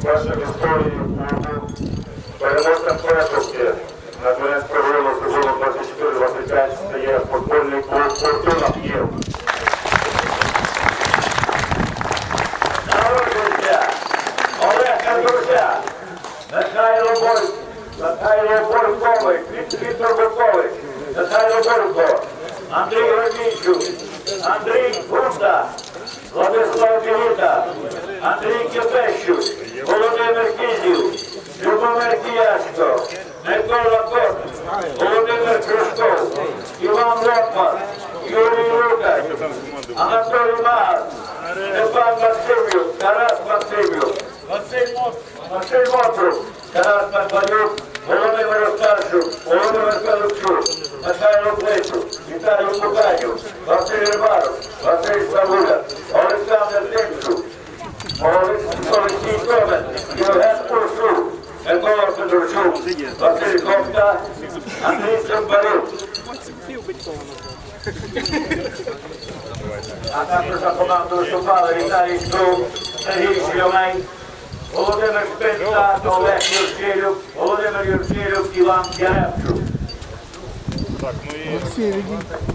вперше в історії клубу переможцем на дворець провели сезону 24-25 стає футбольний клуб «Фортуна Київ». Олег Кандурця, Натайло Борисович, Натайло Борисович, Віктор Борисович, Натайло Борисович, Андрій Родінчук, Андрій Гунда, Владислав Біліта, Андрій Кипещук, Володимир Кізів, Любомир Кіяшко, Микола Кот, Володимир Кружков, Іван Лопман, Юрій Лукаш, Анатолій Магас, Степан Максимюк, Тарас Максимюк, Василь Мот- Мотрук, Тарас Макванюк, Володимир Остарчук, Володимир Пилипчук, Михайло Плечук, Віталій Куканюк, Василь Рибаров, Василь Тимчук, Олексій Комен, Євген Урсук, Микола Федорчук, Василь Ковта, Андрій Цимбарук. А також за команду виступали Віталій Струк, Сергій Шльомей, Володимир Шпинта, Олег Юрчилюк, Володимир Юрчилюк, Іван Яремчук. Так, ну і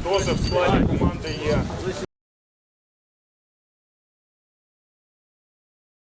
теж в складі команди є